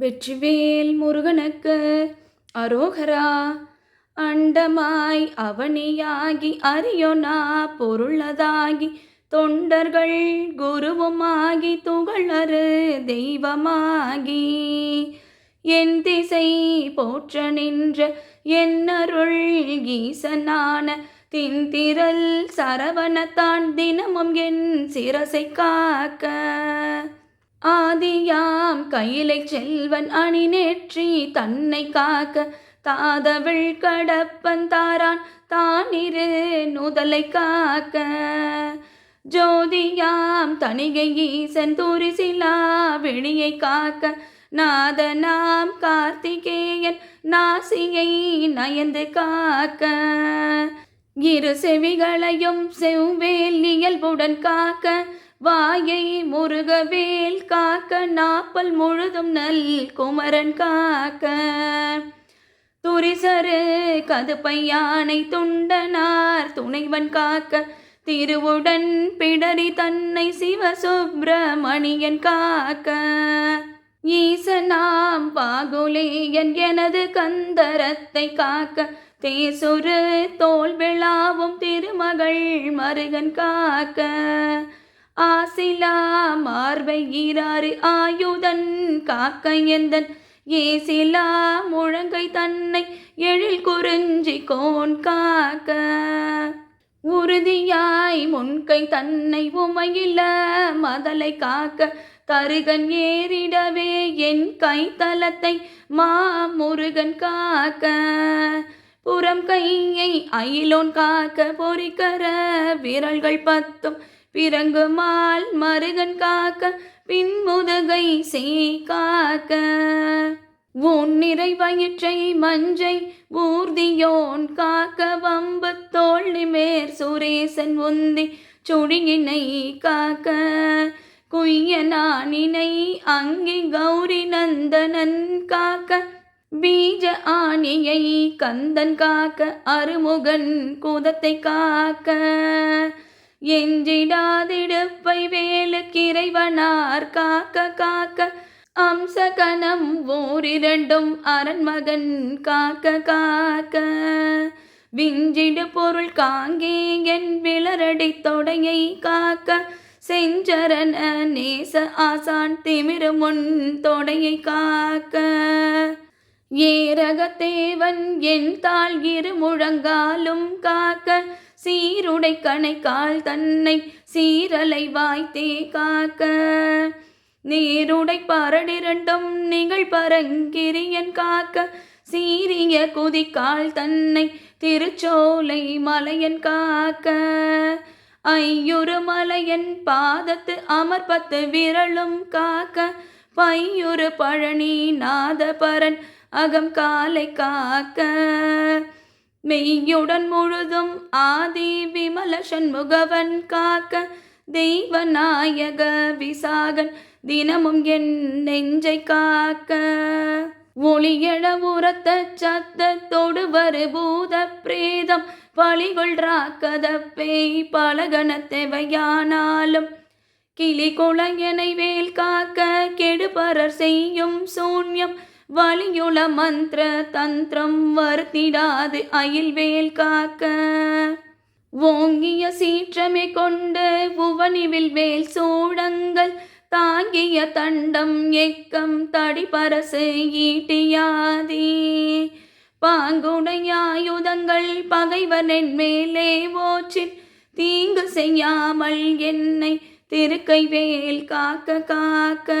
வெற்றிவேல் முருகனுக்கு அரோகரா. அண்டமாய் அவனியாகி அரியோனா பொருளதாகி தொண்டர்கள் குருவுமாகி துகளரு தெய்வமாகி. என் திசை போற்ற நின்ற என்னருள் ஈசனான தின்திரல் சரவணத்தான் தினமும் என் சிரசை காக்க. ஆதியாம் கையிலை செல்வன் அணி நேற்றி தன்னை காக்க தாதவிள் கடப்பன் தாரான் தானிரு நுதலை காக்க. ஜோதியாம் தணிகை ஈசன் துரிசிலா விழியை காக்க. நாதனாம் கார்த்திகேயன் நாசியை நயந்து காக்க. இரு செவிகளையும் செவ்வேல் இயல்புடன் காக்க. வாயை முருகவேல் காக்க நாப்பல் முழுதும் நல் குமரன் காக்க. துரிசரு கதுப்பையானை துண்டனார் துணைவன் காக்க. திருவுடன் பிடரி தன்னை சிவசுப்பிரமணியன் காக்க. ஈசனாம் பாகுலேயன் எனது கந்தரத்தை காக்க. தேசுரு தோல் விழாவும் திருமகள் மருகன் காக்க. ஆசிலா மார்பை ஈராறு ஆயுதன் காக்கையந்தன் ஏசிலா முழங்கை தன்னை எழில் குறிஞ்சி கோன் காக்க. உறுதியாய் முன்கை தன்னை உமையில மதலை காக்க. தருகன் ஏறிடவே என் கைத்தலத்தை மா முருகன் காக்க. புறம் கையை அயிலோன் காக்க பொறிக்கர விரல்கள் பத்தும் பிறங்குமால் மருகன் காக்க பின்முதுகை செய் காக்க உன் நிறை வயிற்றை மஞ்சை ஊர்தியோன் காக்க வம்பு தோல் நிமேர் சுரேசன் உந்தி சுழியினை காக்க. குய்ய நானினை அங்கி கௌரி நந்தனன் காக்க பீஜ ஆணியை கந்தன் காக்க அருமுகன் குதத்தை காக்க. எஞ்சிடாதிடுப்பை வேலுக்கிறைவனார் காக்க காக்க. அம்சகணம் ஓரிரண்டும் அரண்மகன் காக்க காக்க. விஞ்சிடு பொருள் காங்கே என் விளரடி தொடையை காக்க. செஞ்சரண நேச ஆசான் திமிரு முன் தொடையை காக்க. ஏரகத்தேவன் என் தாள் இரு முழங்காலும் காக்க. சீருடை கணைக்கால் தன்னை சீரலை வாய்த்தே காக்க. நீருடை பரடிரண்டும் நிகழ் பரங்கிரியன் காக்க. சீரிய குதிக்கால் தன்னை திருச்சோலை மலையன் காக்க. ஐயுறு மலையன் பாதத்து அமர்பத்து விரலும் காக்க. பையுறு பழனி நாதபரன் அகம் காலை காக்க. மெய்யுடன் முழுதும் ஆதி விமல சண்முகவன் காக்க தெய்வநாயக விசாகன் தினமும் என் நெஞ்சை காக்க. ஒளியழ உரத்த சத்தத்தோடு வரு பூத பிரேதம் பழிகொள் ராக்கத பேய் தேவையானாலும். கிளி குளையனை வேல் காக்க கெடுபரர் செய்யும் சூன்யம் வலியுள மந்திர தந்திரம் வருத்திடாது அயில்வேல் காக்க. ஓங்கிய சீற்றமே கொண்டு புவனிவில் வேல் சூடங்கள் தாங்கிய தண்டம் எக்கம் தடிபரசு ஈட்டியாதே. பாங்குடையாயுதங்கள் பகைவனின் மேலே ஓச்சின் தீங்கு செய்யாமல் என்னை திருக்கை வேல் காக்க காக்க.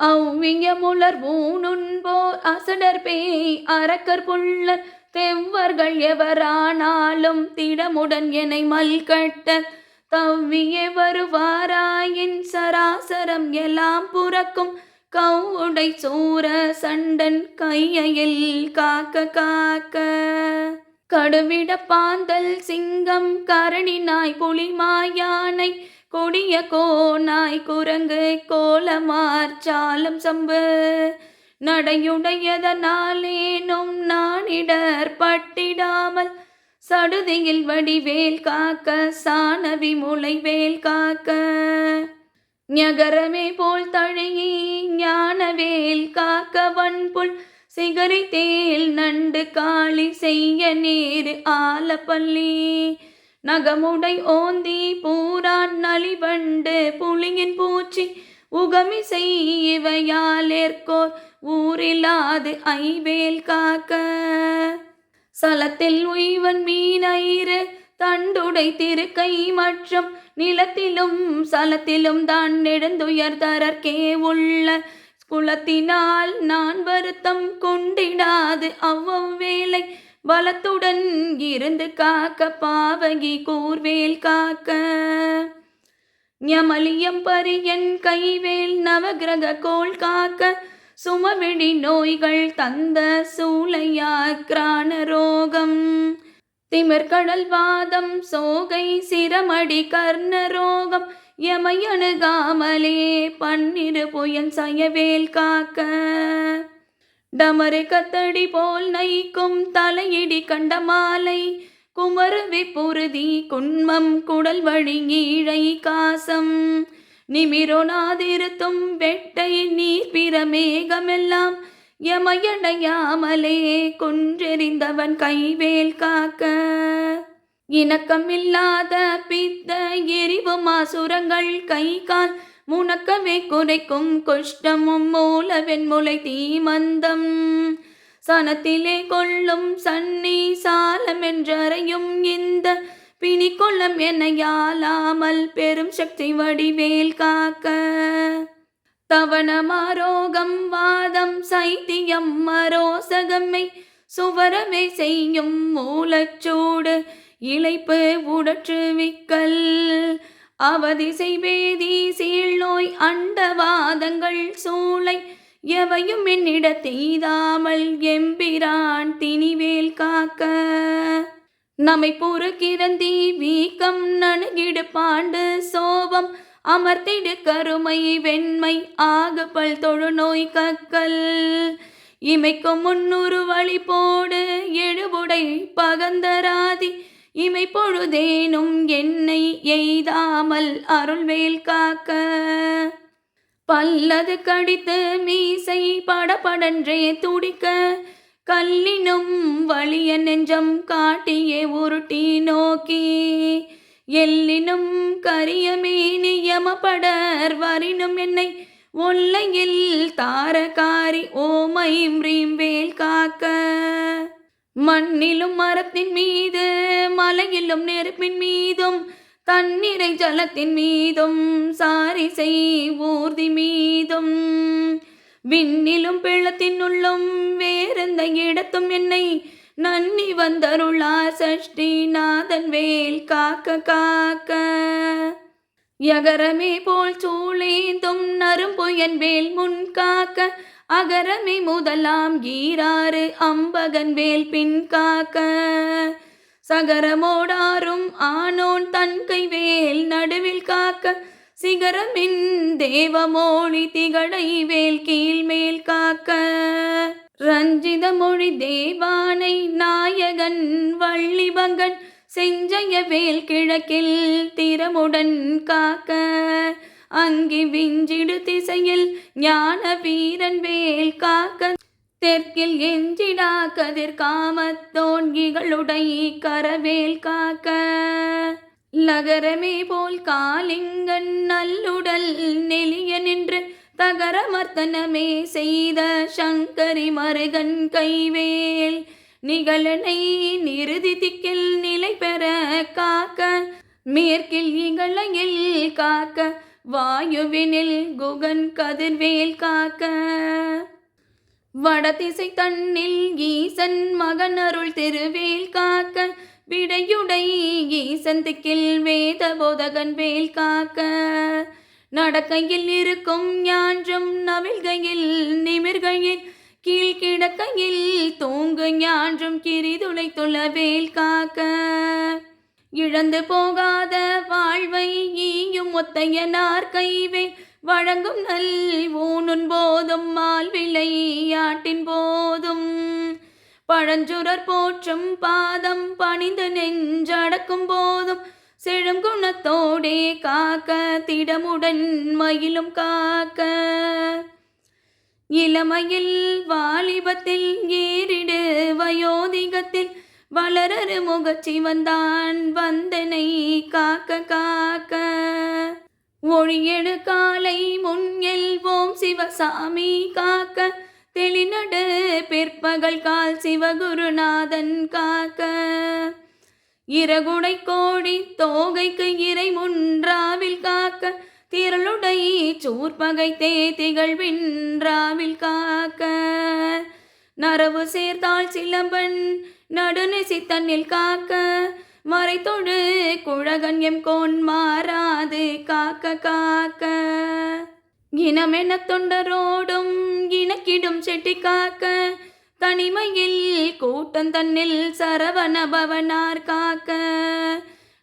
அவ்விய முளர் ஊனுன்போர் அசடர் பேய் அரக்கர் புள்ளர் தெவ்வர்கள் எவரானாலும் திடமுடன் என்னை மல்கட்ட தவ்வியே வருவாராயின் சராசரம் எல்லாம் புறக்கும் கவுடை சூர சண்டன் கையையில் காக்க காக்க. கடுவிட பாந்தல் சிங்கம் கரணி நாய் புலி மாயானை கொடிய கோனாய் குரங்கு கோலமார் சாலம் சம்பு. நடையுடையதனாலேனும் நானிடர் பட்டிடாமல் சடுதியில் வடிவேல் காக்க சாணவி முளைவேல் காக்க. ஞகரமே போல் தழையி ஞானவேல் காக்க வன்புல் சிகரி தேல் நண்டு காளி செய்ய நேரு ஆலப்பள்ளி. நகமுடை ஓந்தி பூரான் நலிவண்டு புளியின் பூச்சி உகமி செய்வையாலேற்கோர் ஊரில்லாது ஐவேல் காக்க. சலத்தில் உய்வன் மீனயிறு தண்டுடை திருக்கை மற்றும் நிலத்திலும் சலத்திலும் தான் நெடுந்துயர் தரற்கே உள்ள குலத்தினால் நான் வருத்தம் கொண்டிடாது அவ்வவேளை பலத்துடன் இருந்து காக்க பாவகி கூர்வேல் காக்க. ஞமலியம் பரியன் கைவேல் நவகிரக கோள் காக்க. சுமவெடி நோய்கள் தந்த சூளையா கிரான ரோகம். திமிர்கடல் வாதம் சோகை சிரமடி கர்ண ரோகம். எமையணுகாமலே பன்னிரு புயன் சயவேல் காக்க. டமரு கத்தடி போல் நைக்கும் தலையிடி கண்ட மாலை குமருவி பொருதி குன்மம் குடல் வழி ஈழை காசம். நிமிரொனாதிருத்தும் வெட்டை நீர் பிற மேகமெல்லாம் எமையடையாமலே குன்றெறிந்தவன் கைவேல் காக்க. இணக்கமில்லாத பித்த எரிவு மாசுரங்கள் கை கால் முனக்கவே குறைக்கும் குஷ்டமும் மூலவெண் முளை தீமந்தம். சனத்திலே கொள்ளும் சன்னி சாலம் என்றறையும் இந்த பிணிக்கொள்ளம் என யாலாமல் பெரும் சக்தி வடிவேல் காக்க. தவணமாரோகம் வாதம் சைத்தியம் மரோசகம்மை சுவரவே செய்யும் மூலச்சூடு இழைப்பு உடற்றுவிக்கல் அவதிசை வேதி சீழ்நோய் அண்டவாதங்கள் சூளை எவையும் என்னிட தீதாமல் எம்பிரான் திணிவேல் காக்க. நம்மை பொறுக்கிறந்தி வீக்கம் நணுகிடு பாண்டு சோபம் அமர்த்திடு கருமை வெண்மை ஆகுபல் தொழுநோய் கக்கல். இமைக்கும் முன்னூறு வழி போடு எழுபுடை பகந்தராதி இமை பொழுதேனும் என்னை எய்தாமல் அருள்வேல் காக்க. பல்லது கடித்து மீசை படபடன்றே துடிக்க. கல்லினும் வலிய நெஞ்சம் காட்டியே உருட்டி நோக்கி. எல்லினும் கரியமே நியமப்படர் வரினும் என்னை ஒல்லையில் தாரகாரி ஓமை ரீம் வேல் காக்க. மண்ணிலும் மரத்தின் மீது மலையிலும் நெருப்பின் மீதும் தண்ணீரை ஜலத்தின் மீதும் சாரிசை ஊர்தி மீதும். விண்ணிலும் பிள்ளத்தின் உள்ளும் வேறெந்த இடத்தும் என்னை நன்னி வந்தருளா சஷ்டி நாதன் வேல் காக்க காக்க. யகரமே போல் சூளேந்தும் நரும்புயன் வேல் முன் காக்க. அகரமே முதலாம் ஈராறு அம்பகன் வேல் பின் காக்க. சகரமோடாரும் ஆனோன் தன் கை வேல் நடுவில் காக்க. சிகரமின் தேவமோழி திகடை வேல் கீழ்மேல் காக்க. ரஞ்சித மொழி தேவானை நாயகன் வள்ளிபங்கன் செஞ்சய வேல் கிழக்கில் திறமுடன் காக்க. அங்கே விஞ்சிடு திசையில் ஞான வீரன் வேல் காக்க. தெற்கில் எஞ்சிடா கதிர் காமத்தோன்கிகளுடை கரவேல் காக்க. லகரமே போல் காலிங்கன் நல்லுடல் நெலிய நின்று தகரமர்த்தனமே செய்த சங்கரி மருகன் கைவேல். நிகழனை நிறுதி திக்கில் நிலை பெற காக்க. மேற்கில் இகழையில் காக்க. வாயுவினில் குகன் கதிர்வேல் காக்க. வடதிசை தன்னில் ஈசன் மகன் அருள் திருவேல் காக்க. விடையுடை ஈசன் திக்கில் வேத போதகன் வேல் காக்க. நடக்கையில் இருக்கும் ஞான்றும் நவில்கையில் நிமிர்கையில் கீழ் கிடக்கையில் தூங்கு ஞான்றும் கிரிதுளை துளவேல் காக்க. இழந்து போகாத வாழ்வை ஈயும் ஒத்தையனார் கைவே. வழங்கும் நல் ஊனுன் போதும் மால்விளை ஆட்டின் போதும். பழஞ்சுரர் போற்றும் பாதம் பணிந்து நெஞ்சடக்கும் போதும். செழும் குணத்தோடே காக்க திடமுடன் மயிலும் காக்க. இளமையில் வாலிபத்தில் ஏறிடு வயோதிகத்தில் வளரரு முகச்சி வந்தான் வந்தனை காக்க காக்க. ஒழியெடு காலை முன் எல்வோம் சிவசாமி காக்க. தெளிநடு பிற்பகல் கால் சிவகுருநாதன் காக்க. இரகுடை கோடி தோகைக்கு இறை முன்றாவில் காக்க. திரளுடை சூர்பகை தேதிகள் வின்றாவில் காக்க. நரவு சேர்த்தால் சிலம்பன் நடுநிசி தன்னில் காக்க மறைத்தொடு குழகன் எம் கோன் மாறாது காக்க காக்க. இனமென தொண்டரோடும் இனக்கிடும் செட்டி காக்க தனிமையில் கூட்டம் தன்னில் சரவண பவனார் காக்க.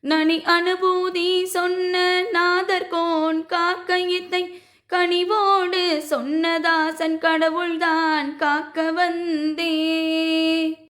நனி அனுபூதி சொன்ன நாதர்கோன் காக்க இத்தை கனிவோடு சொன்னதாசன் கடவுள்தான் காக்க வந்தே.